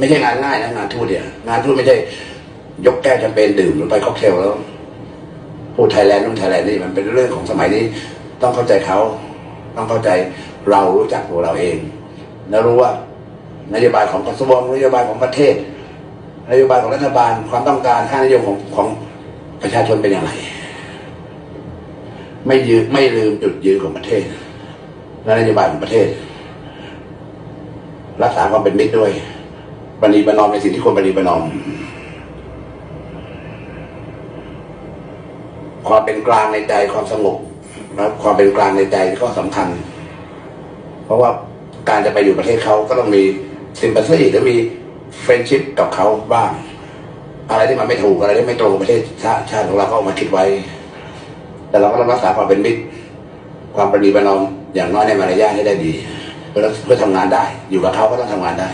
ไม่ใช่งานง่ายนะงานทูตเนี่ย งานทูตไม่ใช่ ยกแก้วแชมเปญดื่มหรือไปค็อกเทลแล้วพูดไทยแลนด์นู่นไทยแลนด์นี่มันเป็นเรื่องของสมัยนี้ ต้องเข้าใจเขา ต้องเข้าใจเรารู้จักตัวเราเอง แล้วรู้ว่านโยบายของกระทรวงนโยบายของประเทศ นโยบายของรัฐบาลความต้องการค่านิยมของของประชาชนเป็นอย่างไร ไม่ยืมไม่ลืมจุดยืนของประเทศและนโยบายของประเทศ รักษาความเป็นมิตรด้วย ปณีปรนอมในสิ่งที่ควรปณีปรนอม ความเป็นกลางในใจความสงบและความเป็นกลางในใจก็สำคัญ เพราะว่าการจะไปอยู่ประเทศเขาก็ต้องมีซิมพัซซีหรือมีเฟรนชิพกับเขาบ้าง อะไรที่มันไม่ถูกอะไรที่ไม่ตรงประเทศชาติชาติของเราก็เอามาคิดไว้ แต่เราก็ต้องรักษาความเป็นมิตร ความประนีประนอมอย่างน้อยในมารยาทให้ได้ดีเพื่อเพื่อทำงานได้ อยู่กับเขาก็ต้องทำงานได้